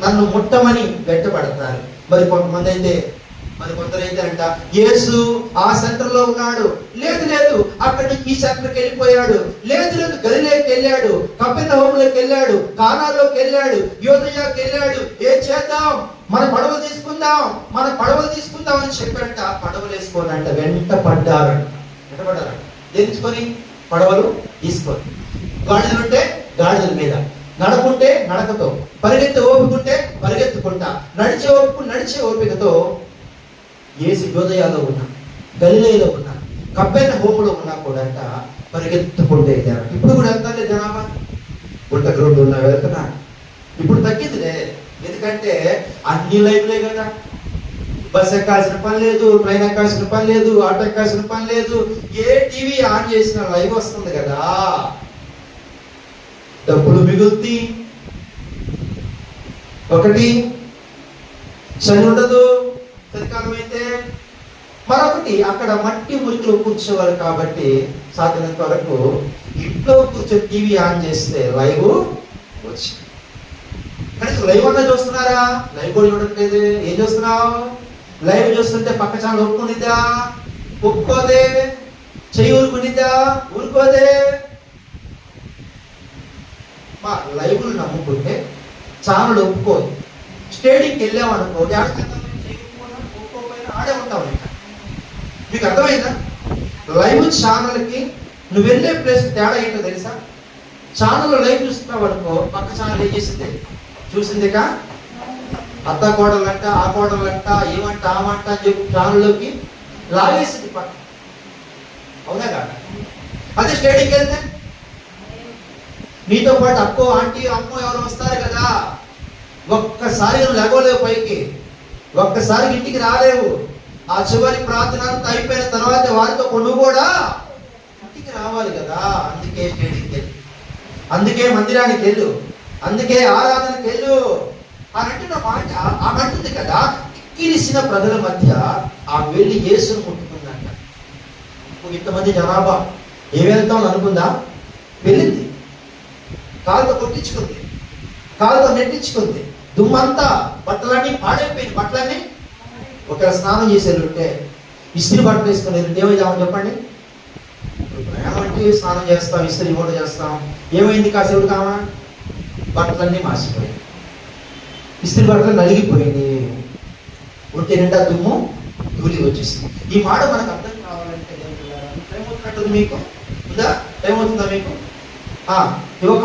నన్ను ముట్టమని వెంటబడతారు మరి కొంతమంది అయితే మరి కొందరైతే అంట యేసు ఆ సెంటర్లో ఉన్నాడు. లేదు లేదు అక్కడి నుంచి ఈ సెంటర్కి వెళ్ళిపోయాడు. లేదు లేదు గలిలోకి వెళ్ళాడు. కపిల హోంలోకి వెళ్ళాడు. కానాలోకి వెళ్ళాడు. యోధయాకి వెళ్ళాడు. ఏం చేద్దాం? మన పడవలు తీసుకుందాం. మన పడవలు తీసుకుందాం అని చెప్పారంట పడవలు వేసుకోనంట వెంట పడ్డారంట వెంట పడ్డారంట తెలుసుకొని పడవలు తీసుకొని. గాడిదలు ఉంటే గాడిదల మీద. నడకుంటే నడకతో. పరిగెత్తే ఓపికంటే పరిగెత్తుకుంటా. నడిచే ఓపిక నడిచే ఓపికతో ఏసు యోదయాలో ఉన్నా గలిలేలో ఉన్నా కబ్బైన హోములో ఉన్నా కూడా అంట పరిగెత్తుకుంటే వెళ్ళారు ఇప్పుడు కూడా వెళ్తాలే జనాభా గుంట రోడ్డు ఉన్నా వెళ్తున్నా. ఇప్పుడు తగ్గిందిలే. ఎందుకంటే అన్ని లైవ్లే కదా. బస్ ఎక్కాల్సిన పని లేదు ట్రైన్ ఎక్కాల్సిన పని లేదు ఆటో ఎక్కాల్సిన పని లేదు. ఏ టీవీ ఆన్ చేసిన లైవ్ వస్తుంది కదా. డబ్బులు మిగులుతాయి ఒకటి చలి ఉండదు చలికాలం అయితే మరొకటి అక్కడ మట్టి మురికిలో కూర్చోవాలి కాబట్టి సాధ్యమైనంత వరకు ఇంట్లో కూర్చొని టీవీ ఆన్ చేస్తే లైవ్ వచ్చింది కనీసం లైవ్ అన్నా చూస్తున్నారా? లైవ్ కూడా చూడట్లేదు ఏం చూస్తున్నావు? లైవ్ చూస్తుంటే పక్క ఛానల్ ఒప్పుకునిద్దా ఒప్పుకోదే. చెయ్యి ఊరుకునిద్దా ఊరుకోదే. మా లైవ్లు నమ్ముకుంటే ఛానల్ ఒప్పుకోదు. స్టేడియంకి వెళ్ళామనుకో ఒప్పుకోకపోయినా ఆడే ఉంటావు మీకు అర్థమైందా? లైవ్ ఛానల్కి నువ్వు వెళ్ళే ప్లేస్ తేడా ఏంటో తెలుసా? ఛానల్ లైవ్ చూస్తున్నావు అనుకో పక్క ఛానల్ ఏం చేసింది? చూసిందిగా అత్త కోడలంట ఆ కోడలంట ఏమంట ఆమంట అని చెప్పి ఛానల్లోకి లాగేసింది పక్క. అవునా కాదా? అదే స్టేడియంకి వెళ్తే నీతో పాటు అక్కో ఆంటీ అమ్మో ఎవరు వస్తారు కదా. ఒక్కసారి నువ్వు లేవలేవు పైకి. ఒక్కసారి ఇంటికి రాలేవు. ఆ చివరి ప్రార్థన అంతా అయిపోయిన తర్వాత వారితో నువ్వు కూడా ఇంటికి రావాలి కదా. అందుకే స్టేడియంకి వెళ్ళు. అందుకే మందిరానికి వెళ్ళు. అందుకే ఆరాధనకి వెళ్ళు. అని అంటున్న మాట ఆమె అంటుంది కదా కిక్కిరిసిన ప్రజల మధ్య ఆ వెళ్ళి యేసును ముట్టుకుందంట. ఇంతమంది జనాభా. ఏ వెళ్తాం అనుకుందా? వెళ్ళింది. కాలుతో కొట్టించుకుంది కాలుతో నెట్టించుకుంది. దుమ్మంతా బట్టలన్నీ పాడైపోయింది. బట్టలన్నీ ఒకవేళ స్నానం చేసేది ఉంటే ఇస్త్రీ బట్టలు వేసుకుని వెళ్తే ఏమైందామని చెప్పండి. ప్రయాణం అంటే స్నానం చేస్తాం? ఇస్త్రీ కూడా చేస్తాం. ఏమైంది కాసేపు కామా? బట్టలన్నీ మాసిపోయాయి. ఇస్త్రీ బట్టలు నలిగిపోయింది ఒంటి నిండా దుమ్ము ధూళి వచ్చేసింది. ఈ మాట మనకు అర్థం కావాలంటే ఏం మీకు? ఉందా? టైం అవుతుందా మీకు? ఆ, మాట